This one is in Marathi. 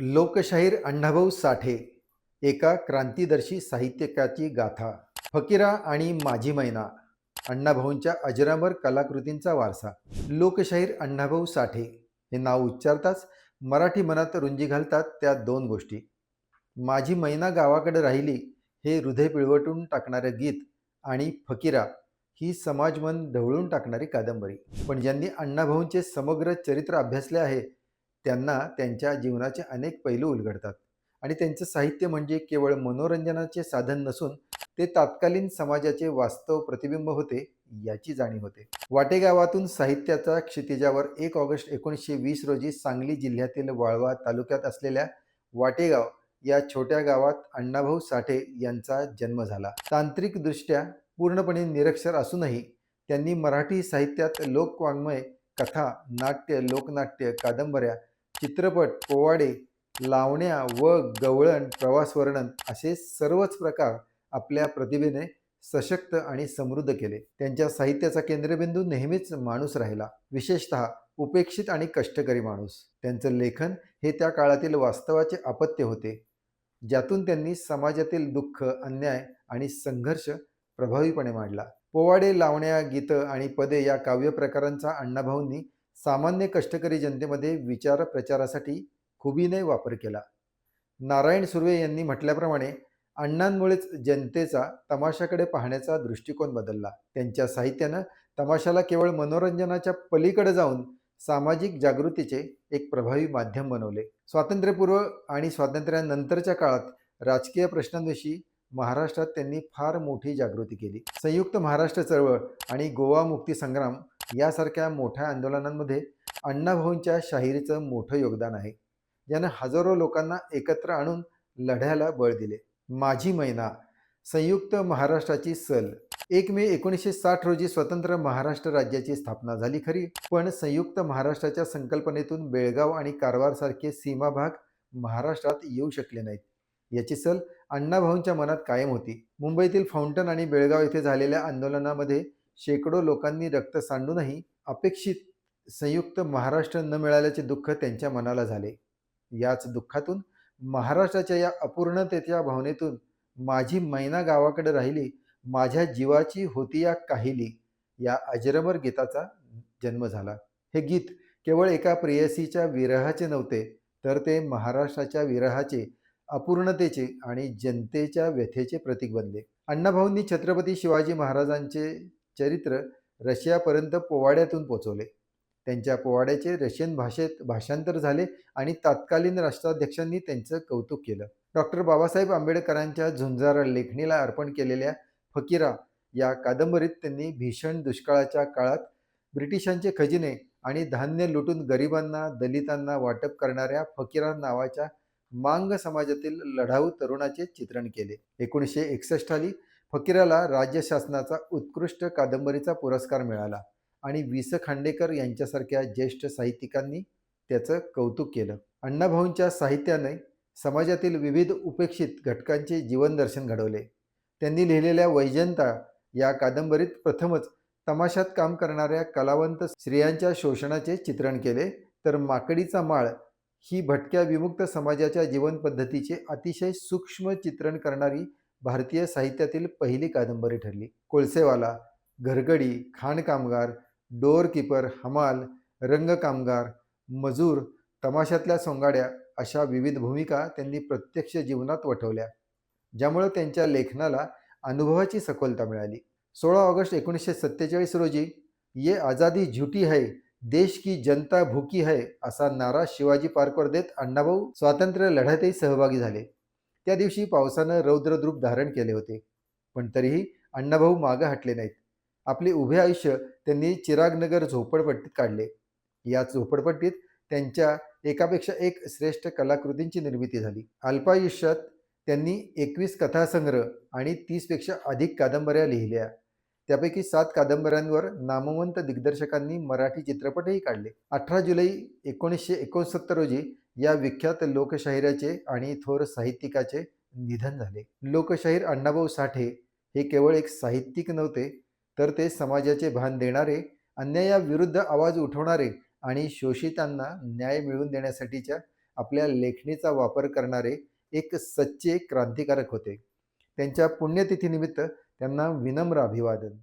लोकशाहीर अण्णाभाऊ साठे एका क्रांतिदर्शी साहित्यकाची गाथा फकीरा आणि माझी मैना अण्णाभाऊंच्या अजरामर कलाकृतींचा वारसा. लोकशाहीर अण्णाभाऊ साठे हे नाव उच्चारताच मराठी मनात रुंजी घालतात त्या दोन गोष्टी. माझी मैना गावाकडे राहिली हे हृदय पिळवटून टाकणारं गीत आणि फकीरा ही समाजमन ढवळून टाकणारी कादंबरी. पण ज्यांनी अण्णाभाऊंचे समग्र चरित्र अभ्यासले आहे त्यांना त्यांच्या जीवनाचे अनेक पैलू उलगडतात. आणि त्यांचं साहित्य म्हणजे केवळ मनोरंजनाचे साधन नसून ते तात्कालीन समाजाचे वास्तव प्रतिबिंब होते याची जाणीव होते. वाटेगावातून साहित्याचा क्षितिजावर एक ऑगस्ट एकोणीसशे वीस रोजी सांगली जिल्ह्यातील वाळवा तालुक्यात असलेल्या वाटेगाव या छोट्या गावात अण्णाभाऊ साठे यांचा जन्म झाला. तांत्रिकदृष्ट्या पूर्णपणे निरक्षर असूनही त्यांनी मराठी साहित्यात लोकवाङ्मय कथा नाट्य लोकनाट्य कादंबऱ्या चित्रपट पोवाडे लावण्या व गवळण प्रवास वर्णन असे सर्वच प्रकार आपल्या प्रतिभेने सशक्त आणि समृद्ध केले. त्यांच्या साहित्याचा केंद्रबिंदू नेहमीच माणूस राहिला. विशेषतः उपेक्षित आणि कष्टकरी माणूस. त्यांचं लेखन हे त्या काळातील वास्तवाचे अपत्य होते ज्यातून त्यांनी समाजातील दुःख अन्याय आणि संघर्ष प्रभावीपणे मांडला. पोवाडे लावण्या गीतं आणि पदे या काव्य प्रकारांचा अण्णाभाऊंनी सामान्य कष्टकरी जनतेमध्ये विचार प्रचारासाठी खुबीने वापर केला. नारायण सुर्वे यांनी म्हटल्याप्रमाणे अण्णांमुळेच जनतेचा तमाशाकडे पाहण्याचा दृष्टिकोन बदलला. त्यांच्या साहित्यानं तमाशाला केवळ मनोरंजनाच्या पलीकडे जाऊन सामाजिक जागृतीचे एक प्रभावी माध्यम बनवले. स्वातंत्र्यपूर्व आणि स्वातंत्र्यानंतरच्या काळात राजकीय प्रश्नांविषयी महाराष्ट्रात त्यांनी फार मोठी जागृती केली. संयुक्त महाराष्ट्र चळवळ आणि गोवा मुक्ती संग्राम यासारख्या मोठ्या आंदोलनांमध्ये अण्णाभाऊंच्या शाहिरीचं मोठं योगदान आहे. ज्यानं हजारो लोकांना एकत्र आणून लढ्याला बळ दिले. माझी मैना संयुक्त महाराष्ट्राची सल. एक मे एकोणीसशे साठ रोजी स्वतंत्र महाराष्ट्र राज्याची स्थापना झाली खरी. पण संयुक्त महाराष्ट्राच्या संकल्पनेतून बेळगाव आणि कारवारसारखे सीमाभाग महाराष्ट्रात येऊ शकले नाहीत. याची सल अण्णाभाऊंच्या मनात कायम होती. मुंबईतील फाउंटन आणि बेळगाव येथे झालेल्या आंदोलनामध्ये शेकडो लोकांनी रक्त सांडूनही अपेक्षित संयुक्त महाराष्ट्र न मिळाल्याचे दुःख त्यांच्या मनाला झाले. याच दुःखातून महाराष्ट्राच्या या अपूर्णतेच्या भावनेतून माझी मैना गावाकडे राहिली माझ्या जीवाची होती या काहिली या अजरमर गीताचा जन्म झाला. हे गीत केवळ एका प्रेयसीच्या विरहाचे नव्हते तर ते महाराष्ट्राच्या विरहाचे अपूर्णतेचे आणि जनतेच्या व्यथेचे प्रतीक बनले. अण्णाभाऊंनी छत्रपती शिवाजी महाराजांचे चरित्र रशियापर्यंत पोवाड्यातून पोचवले. त्यांच्या पोवाड्याचे रशियन भाषेत भाषांतर झाले आणि तत्कालीन राष्ट्राध्यक्षांनी त्यांचं कौतुक केलं. डॉक्टर बाबासाहेब आंबेडकरांच्या झुंजार लेखणीला अर्पण केलेल्या फकीरा या कादंबरीत त्यांनी भीषण दुष्काळाच्या काळात ब्रिटिशांचे खजिने आणि धान्य लुटून गरिबांना दलितांना वाटप करणाऱ्या फकीरा नावाच्या मांग समाजातील लढाऊ तरुणाचे चित्रण केले. एकोणीसशे एकसष्ट साली फकीराला राज्य शासनाचा उत्कृष्ट कादंबरीचा पुरस्कार मिळाला आणि वि स खांडेकर यांच्यासारख्या ज्येष्ठ साहित्यिकांनी त्याचं कौतुक केलं. अण्णाभाऊंच्या साहित्याने समाजातील विविध उपेक्षित घटकांचे जीवनदर्शन घडवले. त्यांनी लिहिलेल्या वैजंता या कादंबरीत प्रथमच तमाशात काम करणाऱ्या कलावंत स्त्रियांच्या शोषणाचे चित्रण केले तर माकडीचा माळ ही भटक्या विमुक्त समाजाच्या जीवनपद्धतीचे अतिशय सूक्ष्म चित्रण करणारी भारतीय साहित्यातील पहिली कादंबरी ठरली. कोळसेवाला घरगडी खाण कामगार हमाल रंगकामगार मजूर तमाशातल्या सोंगाड्या अशा विविध भूमिका त्यांनी प्रत्यक्ष जीवनात वठवल्या ज्यामुळं त्यांच्या लेखनाला अनुभवाची सखोलता मिळाली. सोळा ऑगस्ट एकोणीसशे सत्तेचाळीस रोजी ये आझादी झुटी है देश की जनता भूकी है असा नारा शिवाजी पार्कवर देत अण्णाभाऊ स्वातंत्र्य लढ्यातही सहभागी झाले. त्या दिवशी पावसानं रौद्रद्रूप धारण केले होते. पण तरीही अण्णाभाऊ मागं हटले नाहीत. आपले उभे आयुष्य त्यांनी चिरागनगर झोपडपट्टीत काढले. या झोपडपट्टीत त्यांच्या एकापेक्षा एक श्रेष्ठ कलाकृतींची निर्मिती झाली. अल्पायुष्यात त्यांनी एकवीस कथासंग्रह आणि तीसपेक्षा अधिक कादंबऱ्या लिहिल्या. त्यापैकी सात कादंबऱ्यांवर नामवंत दिग्दर्शकांनी मराठी चित्रपटही काढले. अठरा जुलै एकोणीसशे एकोणसत्तर रोजी या विख्यात लोकशाहिराचे आणि थोर साहित्यिकाचे निधन झाले. लोकशाहीर अण्णाभाऊ साठे हे केवळ एक साहित्यिक नव्हते तर ते समाजाचे भान देणारे अन्यायाविरुद्ध आवाज उठवणारे आणि शोषितांना न्याय मिळवून देण्यासाठीच्या आपल्या लेखणीचा वापर करणारे एक सच्चे क्रांतिकारक होते. त्यांच्या पुण्यतिथीनिमित्त त्यांना विनम्र अभिवादन.